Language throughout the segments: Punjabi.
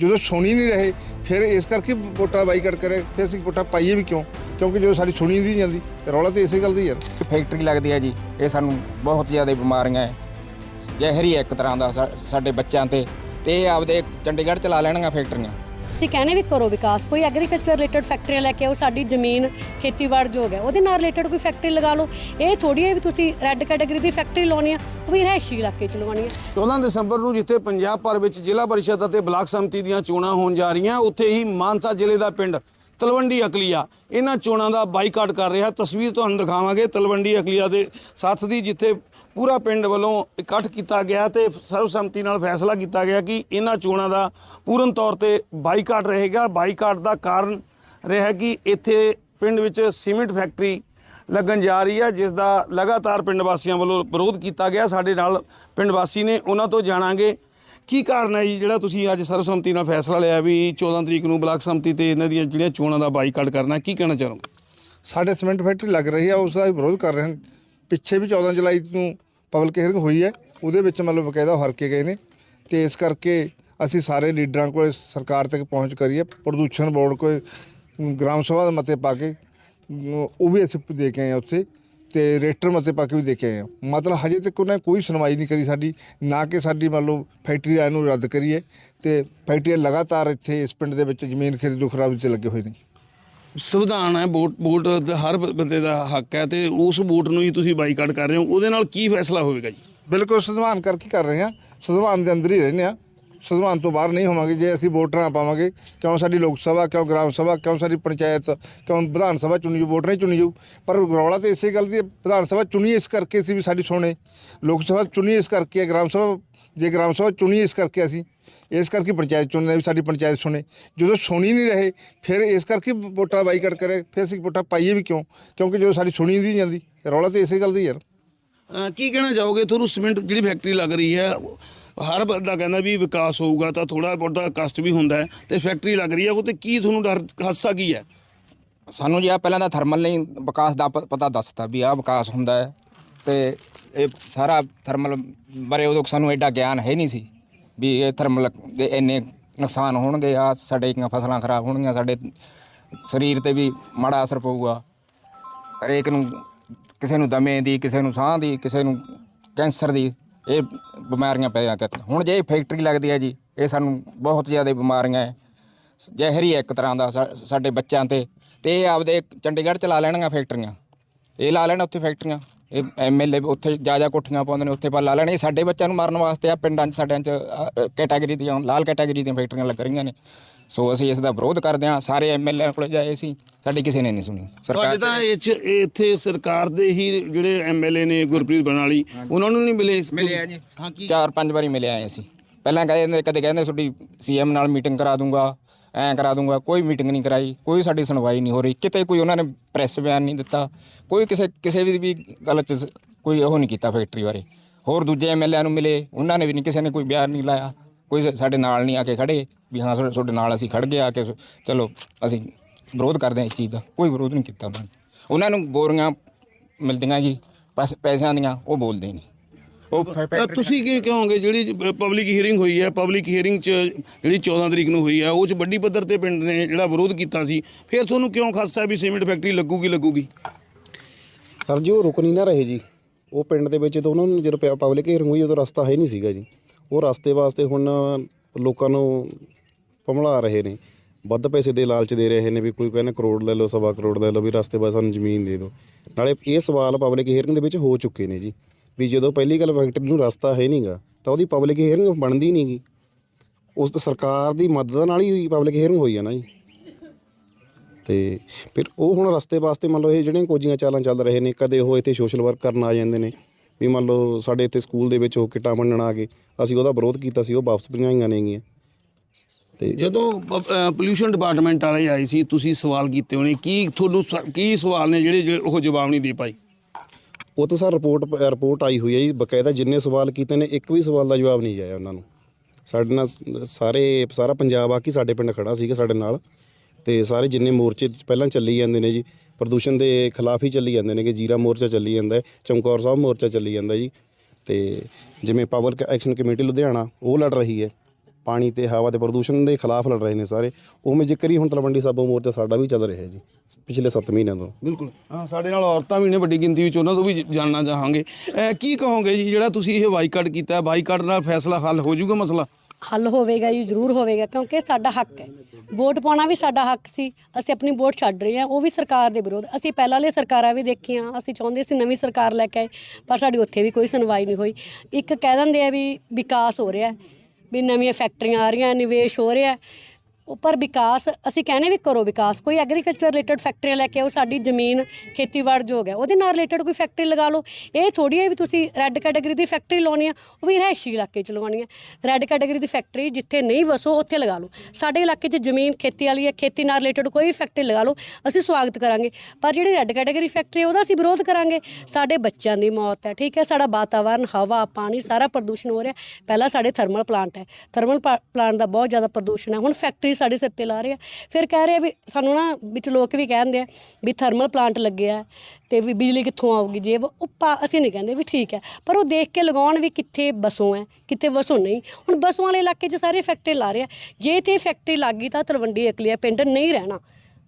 ਜਦੋਂ ਸੁਣੀ ਨਹੀਂ ਰਹੇ, ਫਿਰ ਇਸ ਕਰਕੇ ਵੋਟਾਂ ਬਾਈਕਾਟ ਕਰੇ, ਫਿਰ ਅਸੀਂ ਵੋਟਾਂ ਪਾਈਏ ਵੀ ਕਿਉਂ? ਕਿਉਂਕਿ ਜਦੋਂ ਸਾਡੀ ਸੁਣੀ ਨਹੀਂ ਜਾਂਦੀ ਰੌਲਾ ਤੇ ਇਸੇ ਗੱਲ ਦੀ ਹੀ ਯਾਰ ਫੈਕਟਰੀ ਲੱਗਦੀ ਹੈ ਜੀ, ਇਹ ਸਾਨੂੰ ਬਹੁਤ ਜ਼ਿਆਦਾ ਬਿਮਾਰੀਆਂ ਹੈ। ਜ਼ਹਿਰ ਹੀ ਹੈ ਇੱਕ ਤਰ੍ਹਾਂ ਦਾ ਸਾ- ਸਾਡੇ ਬੱਚਿਆਂ ਤੇ ਤੇ ਇਹ ਆਪਦੇ ਚੰਡੀਗੜ੍ਹ ਚਲਾ ਲੈਣਗੀਆਂ ਫੈਕਟਰੀਆਂ ਅਸੀਂ ਕਹਿੰਦੇ ਵੀ ਕਰੋ ਵਿਕਾਸ, ਕੋਈ ਐਗਰੀਕਲਚਰ ਰਿਲੇਟਡ ਫੈਕਟਰੀਆਂ ਲੈ ਕੇ ਆਓ, ਸਾਡੀ ਜ਼ਮੀਨ ਖੇਤੀਬਾੜੀ ਜੋ ਹੈ ਉਹਦੇ ਨਾਲ ਰਿਲੇਟਡ ਕੋਈ ਫੈਕਟਰੀ ਲਗਾ ਲਓ। ਇਹ ਥੋੜੀ ਹੈ ਵੀ ਤੁਸੀਂ ਰੈੱਡ ਕੈਟਾਗਰੀ ਦੀ ਫੈਕਟਰੀ ਲਾਉਣੀ ਆ, ਉਹ ਵੀ ਰਹਿਸ਼ੀ ਇਲਾਕੇ ਚ ਲਵਾਉਣੀ ਆ। 14 ਦਸੰਬਰ ਨੂੰ ਜਿੱਥੇ ਪੰਜਾਬ ਭਰ ਵਿੱਚ ਜ਼ਿਲ੍ਹਾ ਪਰਿਸ਼ਦ ਅਤੇ ਬਲਾਕ ਸੰਮਤੀ ਦੀਆਂ ਚੋਣਾਂ ਹੋਣ ਜਾ ਰਹੀਆਂ, ਉੱਥੇ ਹੀ ਮਾਨਸਾ ਜ਼ਿਲ੍ਹੇ ਦਾ ਪਿੰਡ ਤਲਵੰਡੀ ਅਕਲੀਆ, ਇਹਨਾਂ ਚੋਣਾਂ ਦਾ ਬਾਈਕਾਟ ਕਰ ਰਿਹਾ। ਤਸਵੀਰ ਤੁਹਾਨੂੰ ਦਿਖਾਵਾਂਗੇ ਤਲਵੰਡੀ ਅਕਲੀਆ ਦੇ ਸਾਥ ਦੀ ਜਿੱਥੇ ਪੂਰਾ ਪਿੰਡ ਵੱਲੋਂ ਇਕੱਠ ਕੀਤਾ ਗਿਆ ਤੇ ਸਰਵਸੰਮਤੀ ਨਾਲ ਫੈਸਲਾ ਕੀਤਾ ਗਿਆ ਕਿ ਇਹਨਾਂ ਚੋਣਾਂ ਦਾ ਪੂਰਨ ਤੌਰ ਤੇ ਬਾਈਕਾਟ ਰਹੇਗਾ। ਬਾਈਕਾਟ ਦਾ ਕਾਰਨ ਰਿਹਾ ਕਿ ਇੱਥੇ ਪਿੰਡ ਵਿੱਚ ਸੀਮੈਂਟ ਫੈਕਟਰੀ ਲੱਗਣ ਜਾ ਰਹੀ ਹੈ, ਜਿਸ ਦਾ ਲਗਾਤਾਰ ਪਿੰਡ ਵਾਸੀਆਂ ਵੱਲੋਂ ਵਿਰੋਧ ਕੀਤਾ ਗਿਆ। ਸਾਡੇ ਨਾਲ ਪਿੰਡ ਵਾਸੀ ਨੇ, ਉਹਨਾਂ ਤੋਂ ਜਾਣਾਂਗੇ ਕੀ ਕਾਰਨ ਹੈ ਜੀ, ਜਿਹੜਾ ਤੁਸੀਂ ਅੱਜ ਸਰਵਸੰਮਤੀ ਨਾਲ ਫੈਸਲਾ ਲਿਆ ਵੀ 14 ਤਰੀਕ ਨੂੰ ਬਲਾਕ ਸੰਮਤੀ ਤੇ ਇਹਨਾਂ ਦੀਆਂ ਜਿਹੜੀਆਂ ਚੋਣਾਂ ਦਾ ਬਾਈਕਾਟ ਕਰਨਾ ਕੀ ਕਹਿਣਾ ਚਾਹੋਗੇ? ਸਾਡੇ ਸੀਮੈਂਟ ਫੈਕਟਰੀ ਲੱਗ ਰਹੀ ਆ ਉਸ ਦਾ ਵਿਰੋਧ ਕਰ ਰਹੇ ਹਨ। ਪਿੱਛੇ ਵੀ 14 ਜੁਲਾਈ ਨੂੰ ਪਬਲਿਕ ਹੀਅਰਿੰਗ ਹੋਈ ਹੈ, ਉਹਦੇ ਵਿੱਚ ਮਤਲਬ ਬਕਾਇਦਾ ਹਰ ਕੇ ਗਏ ਨੇ ਤੇ ਇਸ ਕਰਕੇ ਅਸੀਂ ਸਾਰੇ ਲੀਡਰਾਂ ਕੋਲ ਸਰਕਾਰ ਤੱਕ ਪਹੁੰਚ ਕਰੀਏ, ਪ੍ਰਦੂਸ਼ਣ ਬੋਰਡ ਕੋਲ ਗ੍ਰਾਮ ਸਭਾ ਦੇ ਮਤੇ ਪਾ ਕੇ ਉਹ ਵੀ ਅਸੀਂ ਦੇ ਕੇ ਆਏ ਹਾਂ ਉੱਥੇ ਤੇ ਰੇਟਰ ਮਤੇ ਪਾ ਕੇ ਵੀ ਦੇ ਕੇ ਆਏ ਹਾਂ। ਮਤਲਬ ਹਜੇ ਤੱਕ ਉਹਨੇ ਕੋਈ ਸੁਣਵਾਈ ਨਹੀਂ ਕਰੀ ਸਾਡੀ, ਨਾ ਕਿ ਸਾਡੀ ਮੰਨ ਲਓ ਫੈਕਟਰੀ ਆਏ ਨੂੰ ਰੱਦ ਕਰੀਏ ਤੇ ਫੈਕਟਰੀਆਂ ਲਗਾਤਾਰ ਇੱਥੇ ਇਸ ਪਿੰਡ ਦੇ ਵਿੱਚ ਜ਼ਮੀਨ ਖਰੀਦੋ ਖਰਾਬੀ ਤੇ ਲੱਗੇ ਹੋਏ ਨੇ। ਸੰਵਿਧਾਨ ਹੈ ਵੋਟ ਵੋਟ ਦਾ ਹਰ ਬੰਦੇ ਦਾ ਹੱਕ ਹੈ ਤੇ ਉਸ ਵੋਟ ਨੂੰ ਹੀ ਤੁਸੀਂ ਬਾਈਕਾਟ ਕਰ ਰਹੇ ਹੋ। ਉਹਦੇ ਨਾਲ ਕੀ ਫੈਸਲਾ ਹੋਵੇਗਾ ਜੀ? ਬਿਲਕੁਲ ਸੰਵਿਧਾਨ ਕਰਕੇ ਕਰ ਰਹੇ ਹਾਂ। ਸੰਵਿਧਾਨ ਦੇ ਅੰਦਰ ਹੀ ਰਹਿੰਦੇ ਹਾਂ। ਸੰਵਿਧਾਨ ਤੋਂ ਬਾਹਰ ਨਹੀਂ ਹੋਵਾਂਗੇ। ਜੇ ਅਸੀਂ ਵੋਟ ਨਾ ਪਾਵਾਂਗੇ ਕਿਉਂ ਸਾਡੀ ਲੋਕ ਸਭਾ ਕਿਉਂ ਗ੍ਰਾਮ ਸਭਾ ਕਿਉਂ ਸਾਡੀ ਪੰਚਾਇਤ ਕਿਉਂ ਵਿਧਾਨ ਸਭਾ ਚੁਣੀ ਜਾਊ ਵੋਟ ਨਹੀਂ ਚੁਣੀ ਜਾਊ। ਪਰ ਰੌਲਾ ਤੇ ਇਸੇ ਗੱਲ ਦੀ ਵਿਧਾਨ ਸਭਾ ਚੁਣੀ ਇਸ ਕਰਕੇ ਸੀ ਵੀ ਸਾਡੀ ਸੁਣੇ ਲੋਕ ਸਭਾ ਚੁਣੀ ਇਸ ਕਰਕੇ ਹੈ, ਗ੍ਰਾਮ ਸਭਾ ਜੇ ਗ੍ਰਾਮ ਸਭਾ ਚੁਣੀ ਇਸ ਕਰਕੇ ਅਸੀਂ ਇਸ ਕਰਕੇ ਪੰਚਾਇਤ ਚੁਣਨੇ ਵੀ ਸਾਡੀ ਪੰਚਾਇਤ ਸੁਣੇ। ਜਦੋਂ ਸੁਣੀ ਨਹੀਂ ਰਹੇ ਫਿਰ ਇਸ ਕਰਕੇ ਵੋਟਾਂ ਬਾਈਕਾਟ ਕਰੇ ਫਿਰ ਅਸੀਂ ਵੋਟਾਂ ਪਾਈਏ ਵੀ ਕਿਉਂ? ਕਿਉਂਕਿ ਜਦੋਂ ਸਾਡੀ ਸੁਣੀ ਨਹੀਂ ਜਾਂਦੀ ਰੌਲਾ ਤੇ ਇਸੇ ਗੱਲ ਦਾ ਯਾਰ ਕੀ ਕਹਿਣਾ ਚਾਹੋਗੇ? ਤੁਹਾਨੂੰ ਸੀਮੈਂਟ ਜਿਹੜੀ ਫੈਕਟਰੀ ਲੱਗ ਰਹੀ ਹੈ ਹਰ ਬੰਦਾ ਕਹਿੰਦਾ ਵੀ ਵਿਕਾਸ ਹੋਊਗਾ ਤਾਂ ਥੋੜਾ ਬਹੁਤਾ ਕਸ਼ਟ ਵੀ ਹੁੰਦਾ ਹੈ ਤੇ ਫੈਕਟਰੀ ਲੱਗ ਰਹੀ ਹੈ ਉਹ ਤੇ ਕੀ ਤੁਹਾਨੂੰ ਡਰ ਹਾਸਾ ਕੀ ਹੈ? ਸਾਨੂੰ ਜੀ ਆ ਪਹਿਲਾਂ ਤਾਂ ਥਰਮਲ ਨੇ ਵਿਕਾਸ ਦਾ ਪ- ਪਤਾ ਦੱਸਤਾ ਵੀ ਆ ਵਿਕਾਸ ਹੁੰਦਾ ਹੈ ਤੇ ਇਹ ਸਾਰਾ ਥਰਮਲ ਬਾਰੇ ਉਦੋਂ ਸਾਨੂੰ ਐਡਾ ਗਿਆਨ ਹੈ ਨਹੀਂ ਸੀ। ਵੀ ਇਹ ਥਰਮਲ ਦੇ ਇੰਨੇ ਨੁਕਸਾਨ ਹੋਣਗੇ ਆ ਸਾਡੇ ਦੀਆਂ ਫਸਲਾਂ ਖਰਾਬ ਹੋਣਗੀਆਂ, ਸਾਡੇ ਸਰੀਰ ਤੇ ਵੀ ਮਾੜਾ ਅਸਰ ਪਊਗਾ। ਹਰੇਕ ਨੂੰ ਕਿਸੇ ਨੂੰ ਦਮੇ ਦੀ, ਕਿਸੇ ਨੂੰ ਸਾਹ ਦੀ, ਕਿਸੇ ਨੂੰ ਕੈਂਸਰ ਦੀ, ਇਹ ਬਿਮਾਰੀਆਂ ਪੈਦਾ ਕਰਦੀਆਂ ਹੁਣ ਜੇ ਫੈਕਟਰੀ ਲੱਗਦੀ ਹੈ ਜੀ, ਇਹ ਸਾਨੂੰ ਬਹੁਤ ਜ਼ਿਆਦਾ ਬਿਮਾਰੀਆਂ ਹੈ। ਜ਼ਹਿਰੀ ਹੈ ਇੱਕ ਤਰ੍ਹਾਂ ਦਾ ਸਾ- ਸਾਡੇ ਬੱਚਿਆਂ ਤੇ। ਤੇ ਇਹ ਆਪਦੇ ਚੰਡੀਗੜ੍ਹ ਚ ਲਾ ਲੈਣਗੀਆਂ ਫੈਕਟਰੀਆਂ ਇਹ ਲਾ ਲੈਣ ਉੱਥੇ ਫੈਕਟਰੀਆਂ ਇਹ ਐਮਐਲਏ ਉੱਥੇ ਜਾ ਜਾ ਕੋਠੀਆਂ ਪਾਉਂਦੇ ਨੇ ਉੱਥੇ ਪਰ ਲਾ ਲੈਣ। ਸਾਡੇ ਬੱਚਿਆਂ ਨੂੰ ਮਾਰਨ ਵਾਸਤੇ ਆ ਪਿੰਡਾਂ 'ਚ ਸਾਡਿਆਂ 'ਚ ਕੈਟਾਗਰੀ ਦੀਆਂ ਲਾਲ ਕੈਟਾਗਰੀ ਦੀਆਂ ਫੈਕਟਰੀਆਂ ਲੱਗ ਰਹੀਆਂ ਨੇ। ਸੋ ਅਸੀਂ ਇਸ ਦਾ ਵਿਰੋਧ ਕਰਦੇ ਹਾਂ। ਸਾਰੇ ਐਮਐਲਏ ਕੋਲ ਜਾਏ ਸੀ ਸਾਡੀ ਕਿਸੇ ਨੇ ਨਹੀਂ ਸੁਣੀ। ਤੁਹਾਡੇ ਤਾਂ ਇਹ 'ਚ- ਇੱਥੇ ਸਰਕਾਰ ਦੇ ਹੀ ਜਿਹੜੇ ਐਮਐਲਏ ਨੇ ਗੁਰਪ੍ਰੀਤ ਬਨਾਲੀ ਉਹਨਾਂ ਨੂੰ ਨਹੀਂ ਮਿਲੇ ਮਿਲਿਆ ਜੀ। ਹਾਂ ਕੀ ਚਾਰ ਪੰਜ ਵਾਰੀ ਮਿਲਿਆ ਆਏ ਅਸੀਂ। ਪਹਿਲਾਂ ਕਹਿੰਦੇ ਕਦੇ ਕਹਿੰਦੇ ਤੁਹਾਡੀ ਸੀਐਮ ਨਾਲ ਮੀਟਿੰਗ ਕਰਾ ਦੂੰਗਾ। ਐਂ ਕਰਾ ਦੂੰਗਾ, ਕੋਈ ਮੀਟਿੰਗ ਨਹੀਂ ਕਰਾਈ, ਕੋਈ ਸਾਡੀ ਸੁਣਵਾਈ ਨਹੀਂ ਹੋ ਰਹੀ, ਕਿਤੇ ਕੋਈ ਉਹਨਾਂ ਨੇ ਪ੍ਰੈਸ ਬਿਆਨ ਨਹੀਂ ਦਿੱਤਾ, ਕੋਈ ਕਿਸੇ ਕਿਸੇ ਵੀ ਵੀ ਗੱਲ 'ਚ ਕੋਈ ਉਹ ਨਹੀਂ ਕੀਤਾ ਫੈਕਟਰੀ ਬਾਰੇ। ਹੋਰ ਦੂਜੇ ਐਮਐਲਏ ਨੂੰ ਮਿਲੇ, ਉਹਨਾਂ ਨੇ ਵੀ ਨਹੀਂ, ਕਿਸੇ ਨੇ ਕੋਈ ਬਿਆਨ ਨਹੀਂ ਲਾਇਆ, ਕੋਈ ਸਾਡੇ ਨਾਲ ਨਹੀਂ ਆ ਕੇ ਖੜੇ, ਵੀ ਹਾਂ ਤੁਹਾਡੇ ਨਾਲ ਅਸੀਂ ਖੜ ਗਏ ਆ ਕੇ ਸ- ਚਲੋ, ਅਸੀਂ ਵਿਰੋਧ ਕਰਦੇ ਹਾਂ ਇਸ ਚੀਜ਼ ਦਾ, ਕੋਈ ਵਿਰੋਧ ਨਹੀਂ ਕੀਤਾ ਉਹਨਾਂ ਨੇ। ਉਹਨਾਂ ਨੂੰ ਬੋਰੀਆਂ ਮਿਲਦੀਆਂ ਜੀ ਬਸ ਪੈਸਿਆਂ ਦੀਆਂ, ਉਹ ਬੋਲਦੇ ਨਹੀਂ। ਉਹ ਤੁਸੀਂ ਕੀ ਕਹੋਗੇ ਜਿਹੜੀ ਪਬਲਿਕ ਹੀਅਰਿੰਗ ਹੋਈ ਹੈ ਪਬਲਿਕ ਹੀਅਰਿੰਗ 'ਚ ਜਿਹੜੀ 14 ਤਰੀਕ ਨੂੰ ਹੋਈ ਹੈ ਉਹ 'ਚ ਵੱਡੀ ਪੱਧਰ ਤੇ ਪਿੰਡ ਨੇ ਜਿਹੜਾ ਵਿਰੋਧ ਕੀਤਾ ਸੀ ਫਿਰ ਤੁਹਾਨੂੰ ਕਿਉਂ ਖਾਸਾ ਵੀ ਸੀਮਿੰਟ ਫੈਕਟਰੀ ਲੱਗੂਗੀ ਲੱਗੂਗੀ? ਸਰ ਜੀ ਉਹ ਰੁਕ ਨਹੀਂ ਨਾ ਰਹੇ ਜੀ। ਉਹ ਪਿੰਡ ਦੇ ਵਿੱਚ ਤਾਂ ਉਹਨਾਂ ਨੂੰ ਜਦੋਂ ਪਬਲਿਕ ਹੀਅਰਿੰਗ ਹੋਈ ਉਦੋਂ ਰਸਤਾ ਹੈ ਨਹੀਂ ਸੀਗਾ ਜੀ। ਉਹ ਰਸਤੇ ਵਾਸਤੇ ਹੁਣ ਲੋਕਾਂ ਨੂੰ ਭਮਲਾ ਰਹੇ ਨੇ। ਵੱਧ ਪੈਸੇ ਦੇ ਲਾਲਚ ਦੇ ਰਹੇ ਨੇ ਵੀ ਕੋਈ ਕਹਿੰਦਾ ਕਰੋੜ ਲੈ ਲਓ ਸਵਾ ਕਰੋੜ ਲੈ ਲਓ ਵੀ ਰਸਤੇ ਬਾਅਦ ਸਾਨੂੰ ਜ਼ਮੀਨ ਦੇ ਦਿਓ। ਨਾਲੇ ਇਹ ਸਵਾਲ ਪਬਲਿਕ ਹੀਅਰਿੰਗ ਦੇ ਵਿੱਚ ਹੋ ਚੁੱਕੇ ਨੇ ਜੀ। ਵੀ ਜਦੋਂ ਪਹਿਲੀ ਗੱਲ ਫੈਕਟਰੀ ਨੂੰ ਰਸਤਾ ਹੈ ਨਹੀਂਗਾ ਤਾਂ ਉਹਦੀ ਪਬਲਿਕ ਹੀਅਰਿੰਗ ਬਣਦੀ ਨਹੀਂਗੀ ਉਸ ਤਾਂ ਸਰਕਾਰ ਦੀ ਮਦਦ ਨਾਲ ਹੀ ਪਬਲਿਕ ਹੀਅਰਿੰਗ ਹੋਈ ਆ ਨਾ ਜੀ। ਤੇ ਫਿਰ ਉਹ ਹੁਣ ਰਸਤੇ ਵਾਸਤੇ ਮੰਨ ਲਓ ਇਹ ਜਿਹੜੀਆਂ ਕੋਚੀਆਂ ਚਾਲਾਂ ਚੱਲ ਰਹੇ ਨੇ, ਕਦੇ ਉਹ ਇੱਥੇ ਸੋਸ਼ਲ ਵਰਕ ਕਰਨ ਆ ਜਾਂਦੇ ਨੇ, ਵੀ ਮੰਨ ਲਓ ਸਾਡੇ ਇੱਥੇ ਸਕੂਲ ਦੇ ਵਿੱਚ ਉਹ ਕਿੱਟਾਂ ਵੰਡਣ ਆ ਗਏ, ਅਸੀਂ ਉਹਦਾ ਵਿਰੋਧ ਕੀਤਾ ਸੀ, ਉਹ ਵਾਪਸ ਭਜਾਈਆਂ ਨੇਗੀਆਂ ਤੇ ਜਦੋਂ ਪੋਲਿਊਸ਼ਨ ਡਿਪਾਰਟਮੈਂਟ ਵਾਲੇ ਆਏ ਸੀ, ਤੁਸੀਂ ਸਵਾਲ ਕੀਤੇ ਹੋਣੇ, ਕੀ ਤੁਹਾਨੂੰ ਸ- ਕੀ ਸਵਾਲ ਨੇ ਜਿਹੜੇ ਜਿਹੜੇ ਉਹ ਜਵਾਬ ਨਹੀਂ ਦੇ ਪਾਏ? ਉਹ ਤਾਂ ਸਰ ਰਿਪੋਰਟ ਰਿਪੋਰਟ ਆਈ ਹੋਈ ਹੈ ਜੀ, ਬਕਾਇਦਾ ਜਿੰਨੇ ਸਵਾਲ ਕੀਤੇ ਨੇ, ਇੱਕ ਵੀ ਸਵਾਲ ਦਾ ਜਵਾਬ ਨਹੀਂ ਆਇਆ ਉਹਨਾਂ ਨੂੰ। ਸਾਡੇ ਨਾਲ ਸਾਰੇ, ਸਾਰਾ ਪੰਜਾਬ ਆ ਕੇ ਸਾਡੇ ਪਿੰਡ ਖੜਾ ਸੀਗਾ ਸਾਡੇ ਨਾਲ, ਤੇ ਸਾਰੇ ਜਿੰਨੇ ਮੋਰਚੇ ਪਹਿਲਾਂ ਚੱਲੀ ਜਾਂਦੇ ਨੇ ਜੀ, ਪ੍ਰਦੂਸ਼ਣ ਦੇ ਖਿਲਾਫ ਹੀ ਚੱਲੀ ਜਾਂਦੇ ਨੇ ਕਿ ਜੀਰਾ ਮੋਰਚਾ ਚੱਲੀ ਜਾਂਦਾ ਹੈ, ਚਮਕੌਰ ਸਾਹਿਬ ਮੋਰਚਾ ਚੱਲੀ ਜਾਂਦਾ ਜੀ, ਤੇ ਜਿਵੇਂ ਪਾਵਰ ਐਕਸ਼ਨ ਕਮੇਟੀ ਲੁਧਿਆਣਾ, ਉਹ ਲੜ ਰਹੀ ਹੈ। ਪਾਣੀ ਤੇ ਹਵਾ ਤੇ ਪ੍ਰਦੂਸ਼ਣ ਦੇ ਖਿਲਾਫ ਲੜ ਰਹੇ ਨੇ ਸਾਰੇ। ਉਵੇਂ ਜ਼ਿਕਰ ਹੀ ਹੁਣ ਤਲਵੰਡੀ ਸਾਬੋ ਮੋਰਚਾ ਸਾਡਾ ਵੀ ਚੱਲ ਰਿਹਾ ਹੈ ਜੀ ਪਿਛਲੇ 7 ਮਹੀਨਿਆਂ ਤੋਂ। ਬਿਲਕੁਲ। ਹਾਂ ਸਾਡੇ ਨਾਲ ਔਰਤਾਂ ਵੀ ਨੇ ਵੱਡੀ ਗਿਣਤੀ ਵਿੱਚ ਉਹਨਾਂ ਤੋਂ ਵੀ ਜਾਣਨਾ ਚਾਹਾਂਗੇ। ਕੀ ਕਹੋਗੇ ਜੀ ਜਿਹੜਾ ਤੁਸੀਂ ਇਹ ਬਾਈਕਾਟ ਕੀਤਾ ਬਾਈਕਾਟ ਨਾਲ ਫੈਸਲਾ ਹੱਲ ਹੋ ਜਾਊਗਾ ਮਸਲਾ? ਹੱਲ ਹੋਵੇਗਾ ਜੀ ਜ਼ਰੂਰ ਹੋਵੇਗਾ ਕਿਉਂਕਿ ਸਾਡਾ ਹੱਕ ਹੈ। ਵੋਟ ਪਾਉਣਾ ਵੀ ਸਾਡਾ ਹੱਕ ਸੀ ਅਸੀਂ ਆਪਣੀ ਵੋਟ ਛੱਡ ਰਹੇ ਹਾਂ ਉਹ ਵੀ ਸਰਕਾਰ ਦੇ ਵਿਰੋਧ। ਅਸੀਂ ਪਹਿਲਾਂ ਵਾਲੇ ਸਰਕਾਰਾਂ ਵੀ ਦੇਖੀਆਂ ਅਸੀਂ ਚਾਹੁੰਦੇ ਸੀ ਨਵੀਂ ਸਰਕਾਰ ਲੈ ਕੇ ਆਏ ਪਰ ਸਾਡੀ ਉੱਥੇ ਵੀ ਕੋਈ ਸੁਣਵਾਈ ਨਹੀਂ ਹੋਈ। ਇੱਕ ਕਹਿ ਦਿੰਦੇ ਆ ਵੀ ਵਿਕਾਸ ਹੋ ਰਿਹਾ ਹੈ, ਵੀ ਨਵੀਆਂ ਫੈਕਟਰੀਆਂ ਆ ਰਹੀਆਂ ਨਿਵੇਸ਼ ਹੋ ਰਿਹਾ। ਹੈ। ਉਹ ਪਰ ਵਿਕਾਸ, ਅਸੀਂ ਕਹਿੰਦੇ ਵੀ ਕਰੋ ਵਿਕਾਸ, ਕੋਈ ਐਗਰੀਕਲਚਰ ਰਿਲੇਟਡ ਫੈਕਟਰੀਆਂ ਲੈ ਕੇ ਆਓ, ਸਾਡੀ ਜ਼ਮੀਨ ਖੇਤੀਬਾੜੀ ਯੋਗ ਹੈ ਉਹਦੇ ਨਾਲ ਰਿਲੇਟਡ ਕੋਈ ਫੈਕਟਰੀ ਲਗਾ ਲਓ। ਇਹ ਥੋੜੀ ਹੈ ਵੀ ਤੁਸੀਂ ਰੈੱਡ ਕੈਟਾਗਰੀ ਦੀ ਫੈਕਟਰੀ ਲਾਉਣੀ ਆ, ਉਹ ਵੀ ਰਹਿਸ਼ੀ ਇਲਾਕੇ 'ਚ ਲਗਾਉਣੀ ਹੈ ਰੈੱਡ ਕੈਟਾਗਰੀ ਦੀ ਫੈਕਟਰੀ ਜਿੱਥੇ ਨਹੀਂ ਵਸੋ, ਉੱਥੇ ਲਗਾ ਲਓ। ਸਾਡੇ ਇਲਾਕੇ 'ਚ ਜ਼ਮੀਨ ਖੇਤੀ ਵਾਲੀ ਹੈ, ਖੇਤੀ ਨਾਲ ਰਿਲੇਟਡ ਕੋਈ ਫੈਕਟਰੀ ਲਗਾ ਲਓ, ਅਸੀਂ ਸਵਾਗਤ ਕਰਾਂਗੇ। ਪਰ ਜਿਹੜੀ ਰੈੱਡ ਕੈਟਾਗਰੀ ਫੈਕਟਰੀ ਹੈ, ਉਹਦਾ ਅਸੀਂ ਵਿਰੋਧ ਕਰਾਂਗੇ। ਸਾਡੇ ਬੱਚਿਆਂ ਦੀ ਮੌਤ ਹੈ, ਠੀਕ ਹੈ, ਸਾਡਾ ਵਾਤਾਵਰਨ, ਹਵਾ, ਪਾਣੀ, ਸਾਰਾ ਪ੍ਰਦੂਸ਼ਣ ਹੋ ਰਿਹਾ। ਪਹਿਲਾਂ ਸਾਡੇ ਥਰਮਲ ਪਲਾਂਟ ਹੈ ਥਰਮਲ ਪਲਾਂਟ ਦਾ ਬਹੁਤ ਜ਼ਿਆਦਾ ਪ੍ਰਦੂਸ਼ਣ ਹੈ, ਹੁਣ ਫੈਕਟਰੀ ਸਾਡੇ ਸਿਰ ਤੇ ਲਾ ਰਹੇ ਆ। ਫਿਰ ਕਹਿ ਰਹੇ ਆ ਵੀ ਸਾਨੂੰ ਨਾ ਵਿੱਚ ਲੋਕ ਵੀ ਕਹਿੰਦੇ ਆ ਵੀ ਥਰਮਲ ਪਲਾਂਟ ਲੱਗਿਆ ਤੇ ਵੀ ਬਿਜਲੀ ਕਿੱਥੋਂ ਆਊਗੀ ਜੇ ਉਹ ਪਾ- ਅਸੀਂ ਨਹੀਂ ਕਹਿੰਦੇ ਵੀ ਠੀਕ ਹੈ ਪਰ ਉਹ ਦੇਖ ਕੇ ਲਗਾਉਣ ਵੀ ਕਿੱਥੇ ਬਸੋਂ ਹੈ ਕਿੱਥੇ ਵਸੋਂ ਨਹੀਂ। ਹੁਣ ਬਸੋਂ ਵਾਲੇ ਇਲਾਕੇ 'ਚ ਸਾਰੇ ਫੈਕਟਰੀ ਲਾ ਰਹੇ ਆ। ਜੇ ਤੇ ਫੈਕਟਰੀ ਲੱਗ ਗਈ ਤਾਂ ਤਲਵੰਡੀ ਅਕਲੀਆ ਪਿੰਡ ਨਹੀਂ ਰਹਿਣਾ।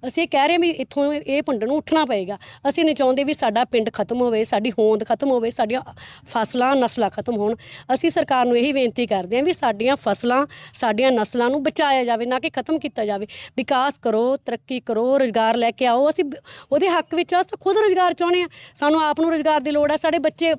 ਅਸੀਂ ਇਹ ਕਹਿ ਰਹੇ ਹਾਂ ਵੀ ਇੱਥੋਂ ਇਹ ਪਿੰਡ ਨੂੰ ਉੱਠਣਾ ਪਏਗਾ। ਅਸੀਂ ਨਹੀਂ ਚਾਹੁੰਦੇ ਵੀ ਸਾਡਾ ਪਿੰਡ ਖਤਮ ਹੋਵੇ, ਸਾਡੀ ਹੋਂਦ ਖਤਮ ਹੋਵੇ, ਸਾਡੀਆਂ ਫਸਲਾਂ, ਨਸਲਾਂ ਖਤਮ ਹੋਣ। ਅਸੀਂ ਸਰਕਾਰ ਨੂੰ ਇਹੀ ਬੇਨਤੀ ਕਰਦੇ ਹਾਂ ਵੀ ਸਾਡੀਆਂ ਫਸਲਾਂ, ਸਾਡੀਆਂ ਨਸਲਾਂ ਨੂੰ ਬਚਾਇਆ ਜਾਵੇ, ਨਾ ਕਿ ਖਤਮ ਕੀਤਾ ਜਾਵੇ। ਵਿਕਾਸ ਕਰੋ, ਤਰੱਕੀ ਕਰੋ, ਰੁਜ਼ਗਾਰ ਲੈ ਕੇ ਆਓ। ਅਸੀਂ ਉਹਦੇ ਹੱਕ ਵਿੱਚ ਅਸੀਂ ਖੁਦ ਰੁਜ਼ਗਾਰ ਚਾਹੁੰਦੇ ਹਾਂ। ਸਾਨੂੰ ਆਪ ਨੂੰ ਰੁਜ਼ਗਾਰ ਦੀ ਲੋੜ ਹੈ ਸਾਡੇ ਬੱਚੇ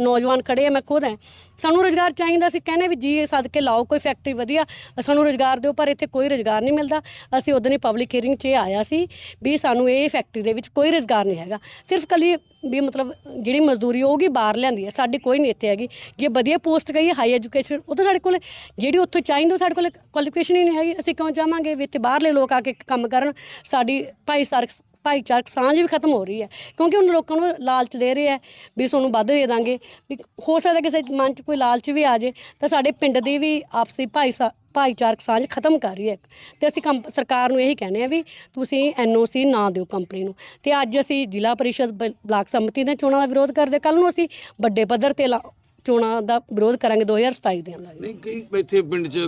ਨੌਜਵਾਨ ਖੜੇ ਆ, ਮੈਂ ਖੁਦ ਹਾਂ ਸਾਨੂੰ ਰੁਜ਼ਗਾਰ ਚਾਹੀਦਾ ਅਸੀਂ ਕਹਿੰਦੇ ਵੀ ਜੀ ਇਹ ਸਦਕੇ ਲਾਓ, ਕੋਈ ਫੈਕਟਰੀ ਵਧੀਆ, ਸਾਨੂੰ ਰੁਜ਼ਗਾਰ ਦਿਓ, ਪਰ ਇੱਥੇ ਕੋਈ ਰੁਜ਼ਗਾਰ ਨਹੀਂ ਮਿਲਦਾ। ਅਸੀਂ ਉਦੋਂ ਹੀ ਪਬਲਿਕ ਹੀਅਰਿੰਗ 'ਚ ਇਹ ਆਇਆ ਸੀ ਵੀ ਸਾਨੂੰ ਇਹ ਫੈਕਟਰੀ ਦੇ ਵਿੱਚ ਕੋਈ ਰੁਜ਼ਗਾਰ ਨਹੀਂ ਹੈਗਾ। ਸਿਰਫ ਕੱਲੀ ਵੀ ਮਤਲਬ ਜਿਹੜੀ ਮਜ਼ਦੂਰੀ ਹੋਊਗੀ ਬਾਹਰ ਲਿਆਂਦੀ ਹੈ, ਸਾਡੀ ਕੋਈ ਨਹੀਂ ਇੱਥੇ ਹੈਗੀ। ਜੇ ਵਧੀਆ ਪੋਸਟ ਗਈ ਹਾਈ ਐਜੂਕੇਸ਼ਨ ਉਹ ਤਾਂ ਸਾਡੇ ਕੋਲ, ਜਿਹੜੀ ਉੱਥੇ ਚਾਹੀਦੀ, ਉਹ ਸਾਡੇ ਕੋਲ ਕੁਆਲੀਫਿਕੇਸ਼ਨ ਹੀ ਨਹੀਂ ਹੈਗੀ। ਅਸੀਂ ਕਿਉਂ ਚਾਹਾਂਗੇ ਵੀ ਇੱਥੇ ਬਾਹਰਲੇ ਲੋਕ ਆ ਕੇ ਕੰਮ ਕਰਨ, ਸਾਡੀ ਭਾਈਚਾਰਕ ਭਾਈਚਾਰਕ ਸਾਂਝ ਵੀ ਖਤਮ ਹੋ ਰਹੀ ਹੈ, ਕਿਉਂਕਿ ਹੁਣ ਲੋਕਾਂ ਨੂੰ ਲਾਲਚ ਦੇ ਰਹੇ ਆ ਵੀ ਤੁਹਾਨੂੰ ਵੱਧ ਦੇ ਦਾਂਗੇ। ਵੀ ਹੋ ਸਕਦਾ ਕਿਸੇ ਮਨ 'ਚ ਕੋਈ ਲਾਲਚ ਵੀ ਆ ਜੇ ਤਾਂ ਸਾਡੇ ਪਿੰਡ ਦੀ ਵੀ ਆਪਸੀ ਭਾਈ ਸਾ- ਭਾਈਚਾਰਕ ਸਾਂਝ ਖਤਮ ਕਰ ਰਹੀ ਹੈ। ਤੇ ਅਸੀਂ ਕੰਪ, ਸਰਕਾਰ ਨੂੰ ਇਹੀ ਕਹਿੰਦੇ ਆ ਵੀ ਤੁਸੀਂ ਐਨਓਸੀ ਨਾ ਦਿਓ ਕੰਪਨੀ ਨੂੰ। ਤੇ ਅੱਜ ਅਸੀਂ ਜ਼ਿਲ੍ਹਾ ਪਰਿਸ਼ਦ ਬ- ਬਲਾਕ ਸੰਮਤੀ ਦੇ ਚੋਣਾਂ ਦਾ ਵਿਰੋਧ ਕਰਦੇ ਕੱਲ ਨੂੰ ਅਸੀਂ ਵੱਡੇ ਪੱਧਰ ਤੇ ਲਾ- ਚੋਣਾਂ ਦਾ ਵਿਰੋਧ ਕਰਾਂਗੇ 2027 ਦੇ ਅੰਦਰ। ਨਹੀਂ ਕਈ ਇੱਥੇ ਪਿੰਡ 'ਚ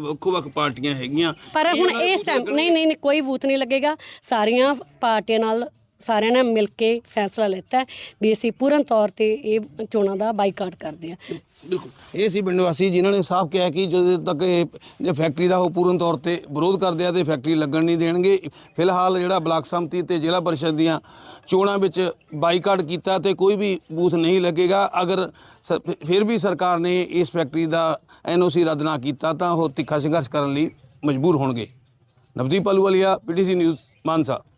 ਵੱਖੋ ਵੱਖ ਪਾਰਟੀਆਂ ਹੈਗੀਆਂ। ਪਰ ਹੁਣ ਇਹ ਨਹੀਂ? ਨਹੀਂ ਨਹੀਂ, ਕੋਈ ਬੂਥ ਨਹੀਂ ਲੱਗੇਗਾ। ਸਾਰੀਆਂ ਪਾਰਟੀਆਂ ਨਾਲ ਸਾਰਿਆਂ ਨੇ ਮਿਲ ਕੇ ਫੈਸਲਾ ਲਿੱਤਾ ਵੀ ਅਸੀਂ ਪੂਰਨ ਤੌਰ ਤੇ ਇਹ ਚੋਣਾਂ ਦਾ ਬਾਈਕਾਟ ਕਰਦੇ ਹਾਂ। ਬਿਲਕੁਲ। ਇਹ ਸੀ ਪਿੰਡ ਵਾਸੀ ਜਿਨ੍ਹਾਂ ਨੇ ਸਾਫ਼ ਕਿਹਾ ਕਿ ਜਦੋਂ ਤੱਕ ਇਹ ਜੇ ਫੈਕਟਰੀ ਦਾ ਉਹ ਪੂਰਨ ਤੌਰ ਤੇ ਵਿਰੋਧ ਕਰਦੇ ਆ ਤੇ ਫੈਕਟਰੀ ਲੱਗਣ ਨਹੀਂ ਦੇਣਗੇ। ਫਿਲਹਾਲ ਜਿਹੜਾ ਬਲਾਕ ਸੰਮਤੀ ਤੇ ਜ਼ਿਲ੍ਹਾ ਪਰਿਸ਼ਦ ਦੀਆਂ ਚੋਣਾਂ ਵਿੱਚ ਬਾਈਕਾਟ ਕੀਤਾ ਤੇ ਕੋਈ ਵੀ ਬੂਥ ਨਹੀਂ ਲੱਗੇਗਾ। ਅਗਰ ਸ- ਫਿਰ ਵੀ ਸਰਕਾਰ ਨੇ ਇਸ ਫੈਕਟਰੀ ਦਾ ਐਨਓਸੀ ਰੱਦ ਨਾ ਕੀਤਾ ਤਾਂ ਉਹ ਤਿੱਖਾ ਸੰਘਰਸ਼ ਕਰਨ ਲਈ ਮਜਬੂਰ ਹੋਣਗੇ। Navdeep Ahluwalia, PTC news, Mansa.